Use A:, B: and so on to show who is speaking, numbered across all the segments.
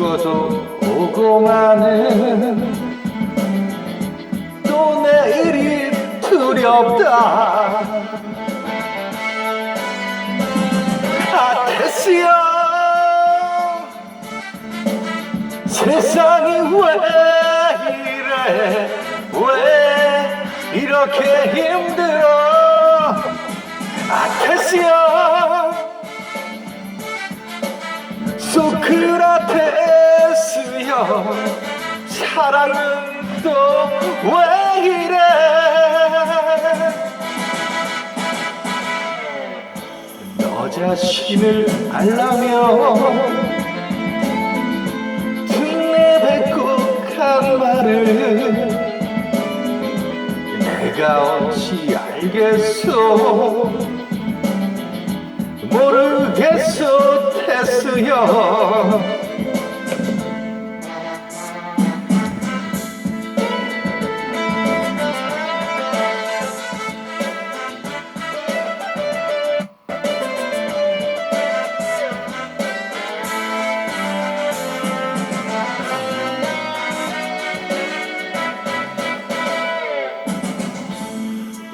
A: 죽어도 오고 마는 또 내일이 두렵다. 아테스야 세상이 왜 이래? 왜 이렇게 힘들어 사랑은 또 왜 이래? 너 자신을 알라며 등내 뱉고 간 말을 내가 어찌 알겠소? 모르겠소 테스여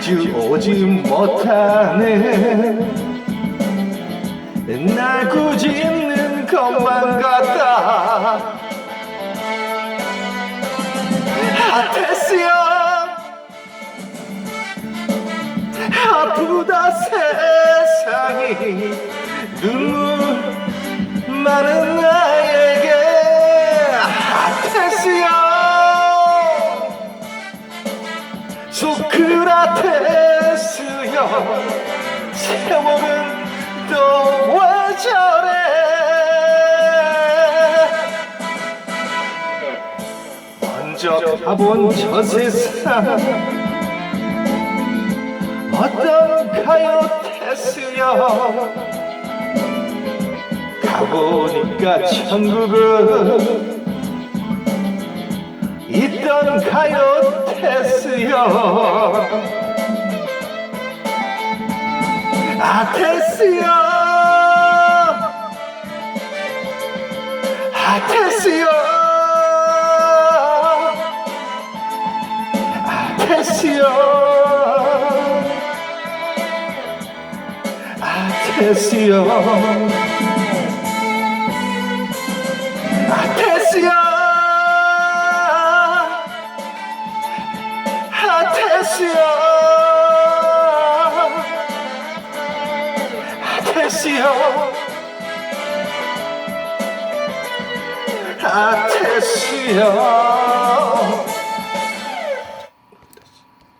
A: 자주 오지 못하는 날 꾸짖는 것만 같다. 아테스야 아프다 세상이. 눈물 많은 나에게. 아테스야 소크라 테스여 세월은 또왜 저래 먼저 가본 저 세상 어떤가요 테스여. 가보니까 천국은 있던가요 테스여 아 테스여 아 테스여 아 테스여 아 테스여 아테스야. 아테스야 아테스야 아테스야